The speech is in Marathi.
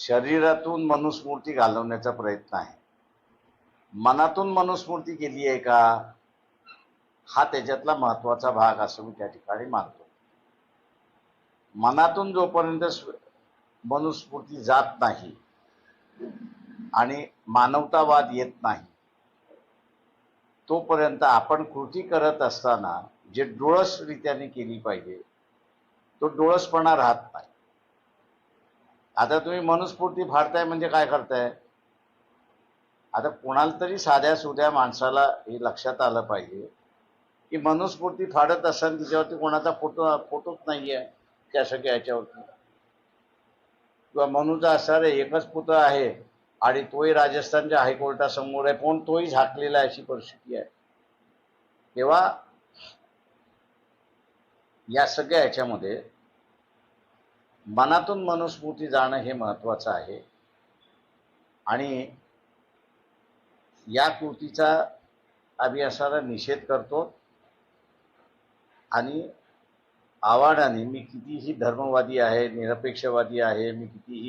शरीरातून मनुस्मृती घालवण्याचा प्रयत्न आहे. मनातून मनुस्मृती केली आहे का? हा त्याच्यातला महत्त्वाचा भाग असं मी त्या ठिकाणी मानतो. मनातून जोपर्यंत स्व- मनुस्मृती जात नाही आणि मानवतावाद येत नाही तोपर्यंत आपण कृती करत असताना जे डोळसरित्याने केली पाहिजे तो डोळसपणा राहत नाही. आता तुम्ही मनुस्फूर्ती फाडताय म्हणजे काय करताय? आता कोणाला तरी साध्या सुध्या माणसाला हे लक्षात आलं पाहिजे की मनुस्फूर्ती फाडत असताना तिच्यावरती कोणाचा फोटो फोटोच नाही आहे सगळ्या याच्यावरती. किंवा मनुचा असणार एकच पुतळा आहे आणि तोही राजस्थानच्या हायकोर्टासमोर आहे पण तोही झाकलेला आहे अशी परिस्थिती आहे. तेव्हा या सगळ्या ह्याच्यामध्ये मनातून मनुस्मृती जाणं हे महत्त्वाचं आहे. आणि या कृतीचा अभ्यासाला निषेध करतो. आणि आव्हानाने मी कितीही धर्मवादी आहे निरपेक्षवादी आहे मी कितीही